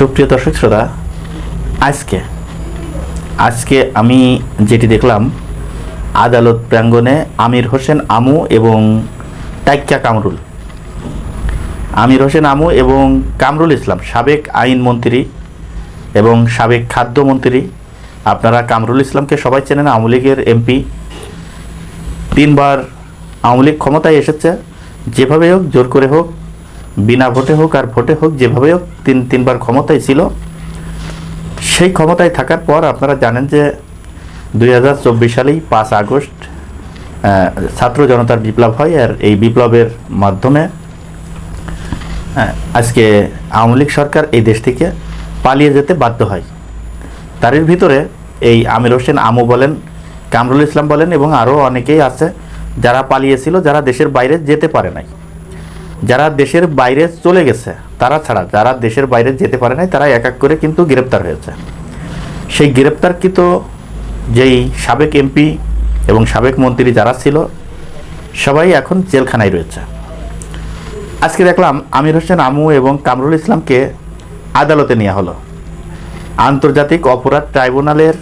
সুপ্রিয় দর্শক শ্রোতা, আজকে আজকে আমি যেটি দেখলাম, আদালত প্রাঙ্গণে আমির হোসেন আমু এবং টাইক্কা কামরুল। আমির হোসেন আমু এবং কামরুল ইসলাম, সাবেক আইনমন্ত্রী এবং সাবেক খাদ্যমন্ত্রী আপনারা কামরুল ইসলামকে সবাই চেনেন, আওয়ামী লীগের এমপি। তিনবার আওয়ামী লীগ ক্ষমতায় এসেছে, যেভাবে হোক, জোর করে হোক বিনা ভোটে হোক আর ভোটে হোক যেভাবে হোক, তিন, তিনবার ক্ষমতায় ছিল। সেই ক্ষমতায় থাকার পর আপনারা জানেন যে দুই হাজার চব্বিশ সালেই পাঁচ আগস্ট ছাত্র জনতার বিপ্লব হয় আর এই বিপ্লবের মাধ্যমে আজকে আওয়ামী লীগ সরকার এই দেশ থেকে পালিয়ে যেতে বাধ্য হয়। তারই ভিতরে এই আমির হোসেন আমু বলেন, কামরুল ইসলাম বলেন এবং আরও অনেকেই আছে যারা পালিয়েছিল, যারা দেশের বাইরে যেতে পারে নাই। যারা দেশের বাইরে চলে গেছে, তারা ছাড়া, যারা দেশের বাইরে যেতে পারে নাই, তারা এক এক করে কিন্তু গ্রেপ্তার হয়েছে। সেই গ্রেপ্তারকৃত যেই সাবেক এমপি এবং সাবেক মন্ত্রী যারা ছিল, সবাই এখন জেলখানায় রয়েছে। আজকে দেখলাম আমির হোসেন আমু এবং কামরুল ইসলামকে আদালতে নেওয়া হলো। আন্তর্জাতিক অপরাধ ট্রাইব্যুনালের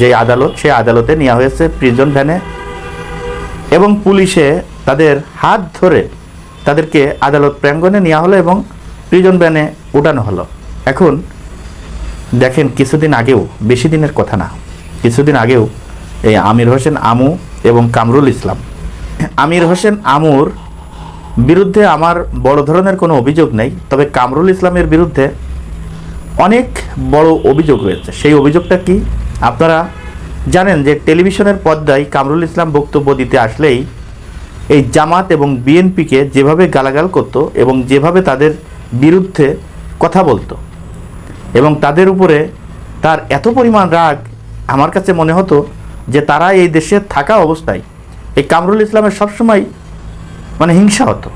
যে আদালত, সেই আদালতে নেওয়া হয়েছে প্রিজন ভ্যানে এবং পুলিশে তাদের হাত ধরে তাদেরকে আদালত প্রাঙ্গণে নেওয়া হলো এবং প্রিজন ভ্যানে উঠানো হলো। এখন দেখেন কিছুদিন আগেও, বেশি দিনের কথা না, কিছুদিন আগেও এই আমির হোসেন আমু এবং কামরুল ইসলাম। আমির হোসেন আমুর বিরুদ্ধে আমার বড় ধরনের কোনো অভিযোগ নেই, তবে কামরুল ইসলামের বিরুদ্ধে অনেক বড় অভিযোগ রয়েছে। সেই অভিযোগটা কি? আপনারা জানেন যে টেলিভিশনের পর্দায় কামরুল ইসলাম বক্তব্য দিতে আসলেই এই জামাত এবং বিএনপিকে যেভাবে গালাগাল করত এবং যেভাবে তাদের বিরুদ্ধে কথা বলতো এবং তাদের উপরে তার এত পরিমাণ রাগ আমার কাছে মনে হতো যে তারা এই দেশে থাকা অবস্থায় এই কামরুল ইসলামের সবসময় মানে হিংসা হতো।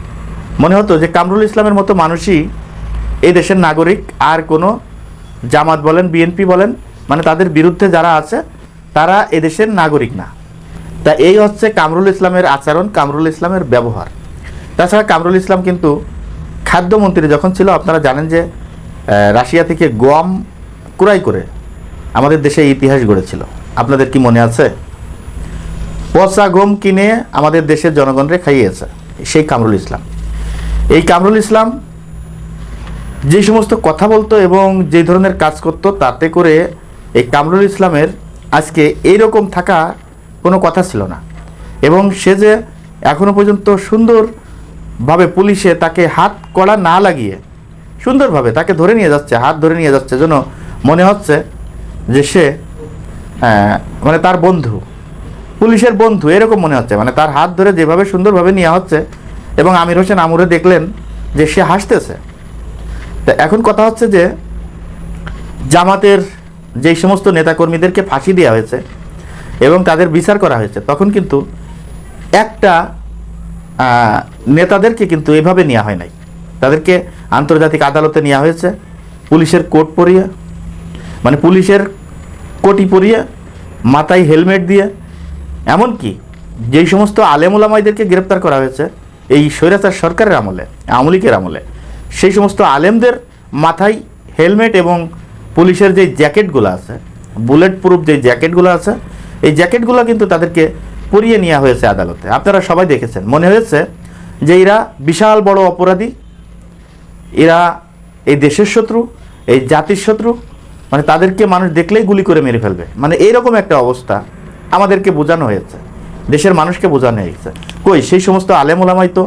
মনে হতো যে কামরুল ইসলামের মতো মানুষই এই দেশের নাগরিক, আর কোনো জামাত বলেন, বিএনপি বলেন মানে তাদের বিরুদ্ধে যারা আছে, তারা এদেশের নাগরিক না। তা এই হচ্ছে কামরুল ইসলামের আচরণ, কামরুল ইসলামের ব্যবহার। তাছাড়া কামরুল ইসলাম কিন্তু খাদ্যমন্ত্রী যখন ছিল, আপনারা জানেন যে রাশিয়া থেকে গম ক্রয় করে আমাদের দেশে ইতিহাস গড়েছিল। আপনাদের কি মনে আছে? পচা গম কিনে আমাদের দেশের জনগণরে খাইয়েছে সেই কামরুল ইসলাম। এই কামরুল ইসলাম যে সমস্ত কথা বলতো এবং যে ধরনের কাজ করতো, তাতে করে এই কামরুল ইসলামের আজকে এইরকম থাকা কোনো কথা ছিল না। এবং সে যে এখনও পর্যন্ত সুন্দরভাবে পুলিশে তাকে হাত কড়া না লাগিয়ে সুন্দরভাবে তাকে ধরে নিয়ে যাচ্ছে হাত ধরে নিয়ে যাচ্ছে যেন মনে হচ্ছে যে সে আহ, মানে তার বন্ধু পুলিশের বন্ধু এরকম মনে হচ্ছে। মানে তার হাত ধরে যেভাবে সুন্দরভাবে নেওয়া হচ্ছে এবং আমির হোসেন আমুরে দেখলেন যে সে হাসতেছে। তা এখন কথা হচ্ছে যে জামাতের যেই সমস্ত নেতাকর্মীদেরকে ফাঁসি দেওয়া হয়েছে এবং তাদের বিচার করা হয়েছে, তখন কিন্তু একটা নেতাদেরকে কিন্তু এভাবে নেওয়া হয় নাই। তাদেরকে আন্তর্জাতিক আদালতে নেওয়া হয়েছে, পুলিশের কোট পরিয়ে মানে পুলিশের কোটি পরিয়ে, মাথায় হেলমেট দিয়ে, এমনকি যেই সমস্ত আলেমুলামাইদেরকে গ্রেপ্তার করা হয়েছে, এই স্বৈরাচার সরকারের আমলে, আওয়ামী লীগের আমলে, সেই সমস্ত আলেমদের মাথায় হেলমেট এবং পুলিশের যে জ্যাকেটগুলো আছে, বুলেট প্রুফ যে জ্যাকেটগুলো আছে এই জ্যাকেটগুলো কিন্তু তাদেরকে পরিয়ে নেওয়া হয়েছে আদালতে। আপনারা সবাই দেখেছেন। মনে হয়েছে যে এরা বিশাল বড় অপরাধী। এরা এই দেশের শত্রু, এই জাতির শত্রু। মানে তাদেরকে মানুষ দেখলেই গুলি করে মেরে ফেলবে। মানে এইরকম একটা অবস্থা আমাদেরকে বোঝানো হয়েছে। দেশের মানুষকে বোঝানো হয়েছে। কই, সেই সমস্ত আলেম ওলামাই তো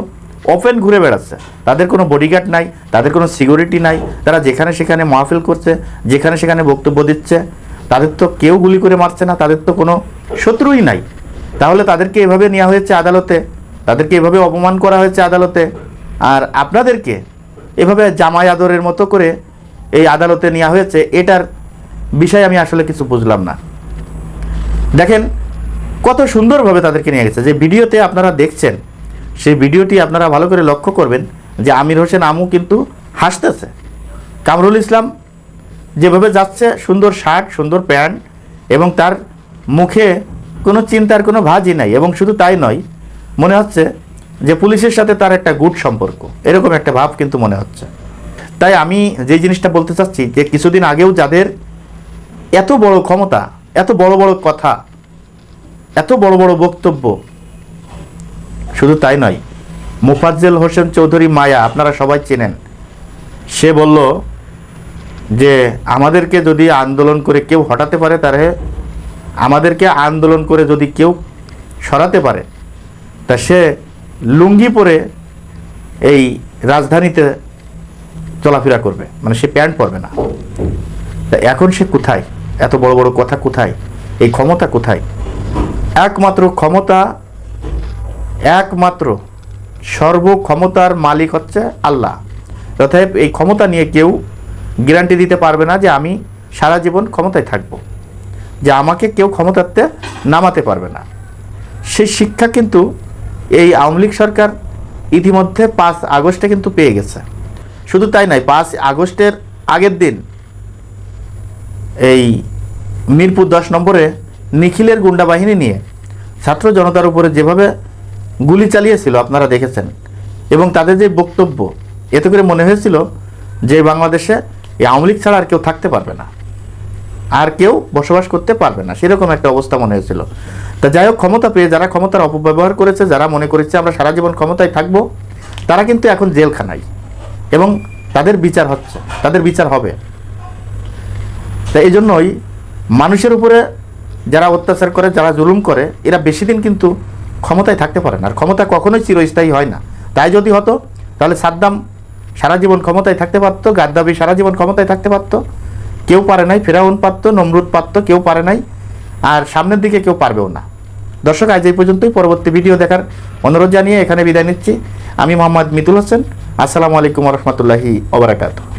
ওপেন ঘুরে বেড়াচ্ছে। তাদের কোনো বডিগার্ড নাই, তাদের কোনো সিকিউরিটি নাই। তারা যেখানে সেখানে মাহফিল করছে, যেখানে সেখানে বক্তব্য দিচ্ছে। তাদের তো কেউ গুলি করে মারছে না, তাদের তো কোনো শত্রুই নাই। তাহলে তাদেরকে এভাবে নেওয়া হয়েছে আদালতে? তাদেরকে এভাবে অপমান করা হয়েছে আদালতে? আর আপনাদেরকে এভাবে জামাই আদরের মতো করে এই আদালতে নেওয়া হয়েছে, এটার বিষয়ে আমি আসলে কিছু বুঝলাম না। দেখেন, কত সুন্দরভাবে তাদেরকে নিয়ে গেছে। যে ভিডিওতে আপনারা দেখছেন, সেই ভিডিওটি আপনারা ভালো করে লক্ষ্য করবেন যে আমির হোসেন আমু কিন্তু হাসতেছে। কামরুল ইসলাম যেভাবে যাচ্ছে, সুন্দর শার্ট, সুন্দর প্যান্ট, এবং তার মুখে কোনো চিন্তার কোনো ভাজই নাই, এবং শুধু তাই নয়, মনে হচ্ছে যে পুলিশের সাথে তার একটা গুড সম্পর্ক। এরকম একটা ভাব কিন্তু মনে হচ্ছে। তাই আমি যে জিনিসটা বলতে চাচ্ছি, যে কিছুদিন আগেও যাদের এত বড় ক্ষমতা, এত বড় বড় কথা, এত বড় বড় বক্তব্য, শুধু তাই নয়, মুফাজ্জেল হোসেন চৌধুরী মায়া, আপনারা সবাই চেনেন, সে বলল যে আমাদেরকে যদি আন্দোলন করে কেউ হটাতে পারে, তাহলে আমাদেরকে আন্দোলন করে যদি কেউ সরাতে পারে, তা সে লুঙ্গি পরে এই রাজধানীতে চলাফেরা করবে। মানে সে প্যান্ট পরবে না। তা এখন সে কোথায়? এত বড় বড় কথা কোথায়? এই ক্ষমতা কোথায়? একমাত্র ক্ষমতা, একমাত্র সর্বক্ষমতার মালিক হচ্ছে আল্লাহ। অতএব এই ক্ষমতা নিয়ে কেউ গ্যারান্টি দিতে পারবে না যে আমি সারা জীবন ক্ষমতায় থাকব। যে আমাকে কেউ ক্ষমতাতে নামাতে পারবে না। সেই শিক্ষা কিন্তু এই আওয়ামী লীগ সরকার ইতিমধ্যে পাঁচ আগস্টে কিন্তু পেয়ে গেছে। শুধু তাই নয়, পাঁচ আগস্টের আগের দিন এই মিরপুর দশ নম্বরে নিখিলের গুন্ডা বাহিনী নিয়ে ছাত্র জনতার উপরে যেভাবে গুলি চালিয়েছিল, আপনারা দেখেছেন, এবং তাদের যে বক্তব্য, এতে করে মনে হয়েছিল যে বাংলাদেশে এই আওয়ামী লীগ ছাড়া আর কেউ থাকতে পারবে না। আর কেউ বসবাস করতে পারবে না। সেরকম একটা অবস্থা মনে হয়েছিল। তা যাই হোক, ক্ষমতা পেয়ে যারা ক্ষমতার অপব্যবহার করেছে, যারা মনে করেছে আমরা সারা জীবন ক্ষমতায় থাকব, তারা কিন্তু এখন জেলখানায়। এবং তাদের বিচার হচ্ছে, তাদের বিচার হবে। তা এই জন্যই মানুষের উপরে যারা অত্যাচার করে, যারা জুলুম করে, এরা বেশি দিন কিন্তু ক্ষমতায় থাকতে পারে না। আর ক্ষমতা কখনোই চিরস্থায়ী হয় না। তাই যদি হতো, তাহলে সাদ্দাম সারা জীবন ক্ষমতায় থাকতে পারত গাদ্দাবি সারা জীবন ক্ষমতায় থাকতে পারত। কেউ পারে নাই, ফেরাউন পারত, নমরুদ পারত, কেউ পারে নাই, আর সামনের দিকে কেউ পারবেও না। দর্শক, আজ এই পর্যন্তই, পরবর্তী ভিডিও দেখার অনুরোধ জানিয়ে এখানে বিদায় নিচ্ছি। আমি মোহাম্মদ মিতুল হোসেন, আসসালামু আলাইকুম রহমতুল্লাহি ওবরাকাতু